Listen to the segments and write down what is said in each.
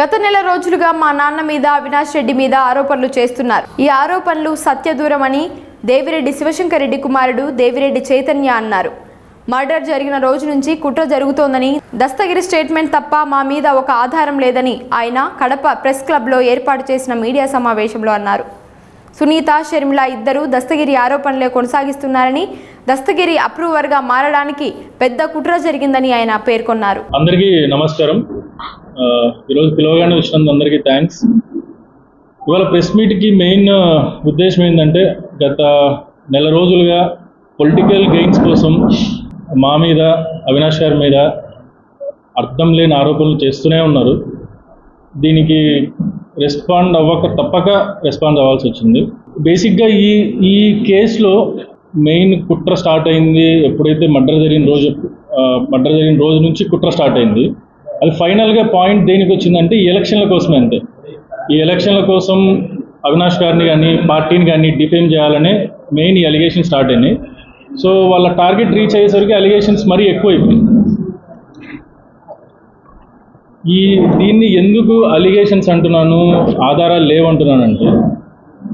గత నెల రోజులుగా మా నాన్న మీద అవినాష్ రెడ్డి మీద ఆరోపణలు చేస్తున్నారు. ఈ ఆరోపణలు సత్యదూరమని దేవిరెడ్డి శివశంకర్ రెడ్డి కుమారుడు దేవిరెడ్డి చైతన్య అన్నారు. మర్డర్ జరిగిన రోజు నుంచి కుట్ర జరుగుతోందని దస్తగిరి స్టేట్మెంట్ తప్ప మా మీద ఒక ఆధారం లేదని ఆయన కడప ప్రెస్ క్లబ్లో ఏర్పాటు చేసిన మీడియా సమావేశంలో అన్నారు. సునీత షర్మిల ఇద్దరు దస్తగిరి ఆరోపణలే కొనసాగిస్తున్నారని దస్తగిరి అప్రూవర్గా మారడానికి పెద్ద కుట్ర జరిగిందని ఆయన పేర్కొన్నారు. అందరికీ నమస్కారం. ఈరోజు పిలవగానే వచ్చినందుకు అందరికీ థ్యాంక్స్ ఇవాళ ప్రెస్ మీట్కి మెయిన్ ఉద్దేశం ఏంటంటే గత నెల రోజులుగా పొలిటికల్ గెయిన్స్ కోసం మా మీద అవినాష్ గారి మీద అర్థం లేని ఆరోపణలు చేస్తూనే ఉన్నారు. దీనికి రెస్పాండ్ అవ్వక తప్పక రెస్పాండ్ అవ్వాల్సి వచ్చింది. బేసిక్గా ఈ ఈ కేసులో మెయిన్ కుట్ర స్టార్ట్ అయింది ఎప్పుడైతే మర్డర్ జరిగిన రోజు మర్డర్ జరిగిన రోజు నుంచి కుట్ర స్టార్ట్ అయింది. అది ఫైనల్గా పాయింట్ దేనికి వచ్చిందంటే ఈ ఎలక్షన్ల కోసమే అంతే. ఈ ఎలక్షన్ల కోసం అవినాష్ గారిని కానీ పార్టీని కానీ డిఫేమ్ చేయాలనే మెయిన్ ఈ అలిగేషన్ స్టార్ట్ అయినాయి. సో వాళ్ళ టార్గెట్ రీచ్ అయ్యేసరికి అలిగేషన్స్ మరీ ఎక్కువ అయిపోయింది ఈ దీన్ని ఎందుకు అలిగేషన్స్ అంటున్నాను ఆధారాలు లేవంటున్నానంటే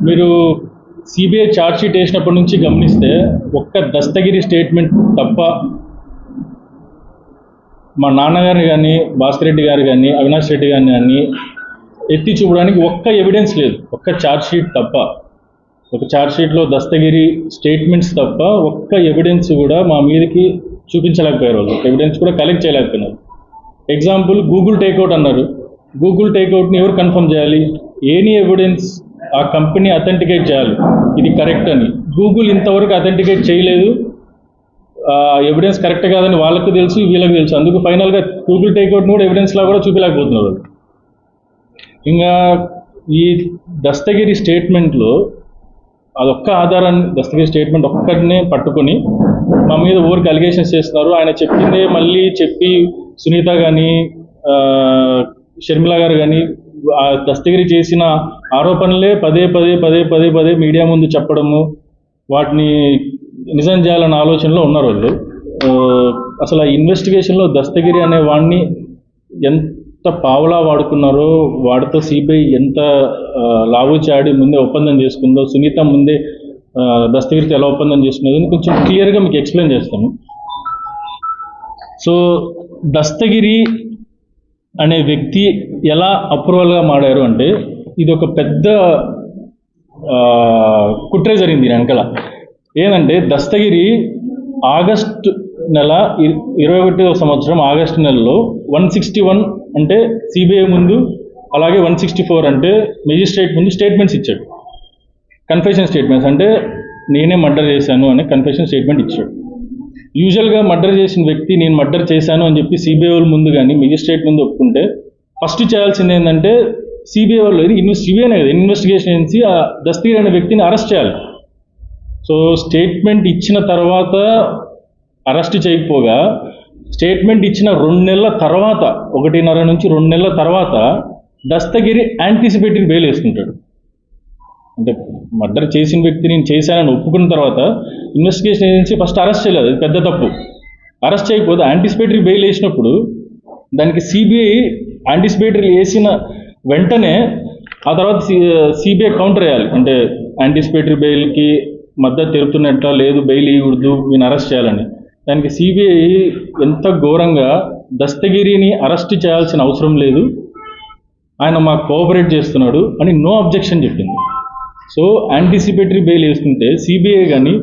మీరు సిబిఐ ఛార్జ్షీట్ వేసినప్పటి నుంచి గమనిస్తే ఒక్క దస్తగిరి స్టేట్మెంట్ తప్ప మా నాన్నగారిని కానీ భాస్కర్ రెడ్డి గారు కానీ అవినాష్ రెడ్డి గారిని కానీ ఎత్తి చూపడానికి ఒక్క ఎవిడెన్స్ లేదు. ఒక్క ఛార్జ్షీట్ తప్ప. ఒక ఛార్జ్షీట్లో దస్తగిరి స్టేట్మెంట్స్ తప్ప ఒక్క ఎవిడెన్స్ కూడా మా మీదకి చూపించలేకపోయారు వాళ్ళు. ఎవిడెన్స్ కూడా కలెక్ట్ చేయలేకపోయినారు. ఎగ్జాంపుల్ గూగుల్ టేక్అవుట్ అన్నారు. గూగుల్ టేక్అవుట్ని ఎవరు కన్ఫర్మ్ చేయాలి? ఎనీ ఎవిడెన్స్ ఆ కంపెనీ అథెంటికేట్ చేయాలి. ఇది కరెక్ట్ అని. గూగుల్ ఇంతవరకు అథెంటికేట్ చేయలేదు. ఎవిడెన్స్ కరెక్ట్ కాదని వాళ్ళకు తెలుసు వీళ్ళకి తెలుసు. అందుకు ఫైనల్గా గూగుల్ టేక్అవుట్ని కూడా ఎవిడెన్స్లా కూడా చూపించలేకపోతున్నారు ఇంకా ఈ దస్తగిరి స్టేట్మెంట్లో అదొక్క ఆధారాన్ని దస్తగిరి స్టేట్మెంట్ ఒక్కటినే పట్టుకొని మా మీద ఊరికి అలిగేషన్స్ చేస్తున్నారు. ఆయన చెప్పిందే మళ్ళీ చెప్పి సునీత కానీ షర్మిల గారు కానీ ఆ దస్తగిరి చేసిన ఆరోపణలే పదే పదే పదే పదే పదే మీడియా ముందు చెప్పడము వాటిని నిజం చేయాలన్న ఆలోచనలో ఉన్నారు వాళ్ళు అసలు ఆ ఇన్వెస్టిగేషన్లో దస్తగిరి అనే వాడిని ఎంత పావలా వాడుకున్నారో వాడితో సిబిఐ ఎంత లావు చాడి ముందే ఒప్పందం చేసుకుందో సునీత ముందే దస్తగిరితో ఎలా ఒప్పందం చేసుకునేది అని కొంచెం క్లియర్గా మీకు ఎక్స్ప్లెయిన్ చేస్తాను. సో దస్తగిరి అనే వ్యక్తి ఎలా అప్రూవల్గా మాడారు అంటే ఇది ఒక పెద్ద కుట్ర కుట్రే జరిగింది వెనకాల. ఏంటంటే దస్తగిరి ఆగస్ట్ నెల ఇ- ఇరవై ఒకటో సంవత్సరం ఆగస్ట్ నెలలో వన్ సిక్స్టీ వన్ అంటే సిబిఐ ముందు అలాగే వన్ సిక్స్టీ ఫోర్ అంటే మెజిస్ట్రేట్ ముందు స్టేట్మెంట్స్ ఇచ్చాడు. కన్ఫెషన్ స్టేట్మెంట్స్ అంటే నేనే మర్డర్ చేశాను అని కన్ఫెషన్ స్టేట్మెంట్ ఇచ్చాడు. యూజువల్గా మర్డర్ చేసిన వ్యక్తి నేను మర్డర్ చేశాను అని చెప్పి సిబిఐ వాళ్ళ ముందు కానీ మెజిస్ట్రేట్ ముందు ఒప్పుకుంటే ఫస్ట్ చేయాల్సింది ఏంటంటే సిబిఐ వాళ్ళు ఇది ఇన్వెస్ట్ సిబిఐనే కదా ఇన్వెస్టిగేషన్ ఏజెన్సీ ఆ దస్తగిరి అనే వ్యక్తిని అరెస్ట్ చేయాలి. సో స్టేట్మెంట్ ఇచ్చిన తర్వాత అరెస్ట్ చేయకపోగా స్టేట్మెంట్ ఇచ్చిన రెండు నెలల తర్వాత ఒకటిన్నర నుంచి రెండు నెలల తర్వాత దస్తగిరి యాంటిసిపేటరీ బెయిల్ వేసుకుంటాడు. అంటే మర్డర్ చేసిన వ్యక్తి నేను చేశానని ఒప్పుకున్న తర్వాత ఇన్వెస్టిగేషన్ ఏజెన్సీ ఫస్ట్ అరెస్ట్ చేయలేదు. అది పెద్ద తప్పు. అరెస్ట్ చేయకపోతే యాంటిసిపేటరీ బెయిల్ వేసినప్పుడు దానికి సిబిఐ యాంటిసిపేటరీ వేసిన వెంటనే ఆ తర్వాత సిబిఐ కౌంటర్ వేయాలి. అంటే యాంటిసిపేటరీ బెయిల్కి మద్దతు తెలుపుతున్నట్ట లేదు బెయిల్ ఇవ్వద్దు వీని అరెస్ట్ చేయాలని. దానికి సిబిఐ ఎంత ఘోరంగా దస్తగిరిని అరెస్ట్ చేయాల్సిన అవసరం లేదు. ఆయన మాకు కోఆపరేట్ చేస్తున్నాడు అని నో అబ్జెక్షన్ చెప్పింది. సో యాంటిసిపేటరీ బెయిల్ వేసుకుంటే సిబిఐ కానీ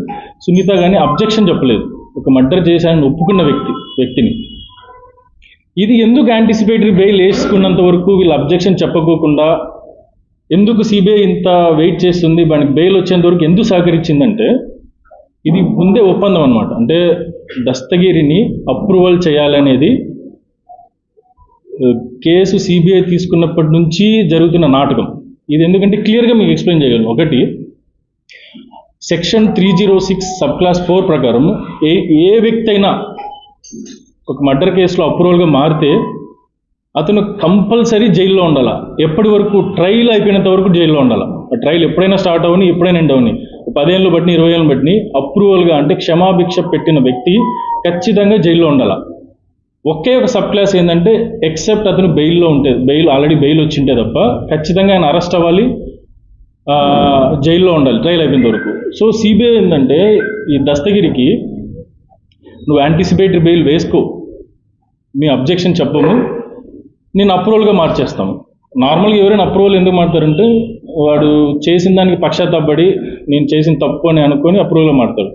సునీత కానీ అబ్జెక్షన్ చెప్పలేదు. ఒక మర్డర్ చేశానని ఒప్పుకున్న వ్యక్తి వ్యక్తిని. ఇది ఎందుకు యాంటిసిపేటరీ బెయిల్ వేసుకున్నంత వరకు వీళ్ళు అబ్జెక్షన్ చెప్పకోకుండా ఎందుకు సిబిఐ ఇంత వెయిట్ చేస్తుంది మనకి బెయిల్ వచ్చేంత వరకు ఎందుకు సహకరించిందంటే ఇది ముందే ఒప్పందం అనమాట అంటే దస్తగిరిని అప్రూవల్ చేయాలనేది కేసు సిబిఐ తీసుకున్నప్పటి నుంచి జరుగుతున్న నాటకం. ఇది ఎందుకంటే క్లియర్గా మీకు ఎక్స్ప్లెయిన్ చేయగలను ఒకటి section three zero six sub clause four ప్రకారం ఏ ఏ వ్యక్తి అయినా ఒక మర్డర్ కేసులో అప్రూవల్గా మారితే అతను కంపల్సరీ జైల్లో ఉండాలి? ఎప్పటి వరకు? ట్రయల్ అయిపోయినంత వరకు జైల్లో ఉండాలి? ఆ ట్రయల్ ఎప్పుడైనా స్టార్ట్ అవని ఎప్పుడైనా ఎండ్ అవని. పదేళ్ళు బట్టి ఇరవై ఏళ్ళు బట్టి అప్రూవల్గా అంటే క్షమాభిక్ష పెట్టిన వ్యక్తి ఖచ్చితంగా జైల్లో ఉండాలి? ఒకే ఒక సబ్ క్లాస్ ఏంటంటే ఎక్సెప్ట్ అతను బెయిల్లో ఉంటే బెయిల్ ఆల్రెడీ బెయిల్ వచ్చింటే తప్ప ఖచ్చితంగా ఆయన అరెస్ట్ అవ్వాలి. జైల్లో ఉండాలి ట్రయల్ అయిపోయిన వరకు. సో సిబిఐ ఏంటంటే ఈ దస్తగిరికి నువ్వు యాంటిసిపేటరీ బెయిల్ వేసుకో. మీ అబ్జెక్షన్ చెప్పము. నేను అప్రూవల్గా మార్చేస్తాము. నార్మల్గా ఎవరైనా అప్రూవల్ ఎందుకు మాడతారంటే వాడు చేసిన దానికి పశ్చాత్తాపడి నేను చేసిన తప్పు అని అనుకొని అప్రూవల్గా మాడతాడు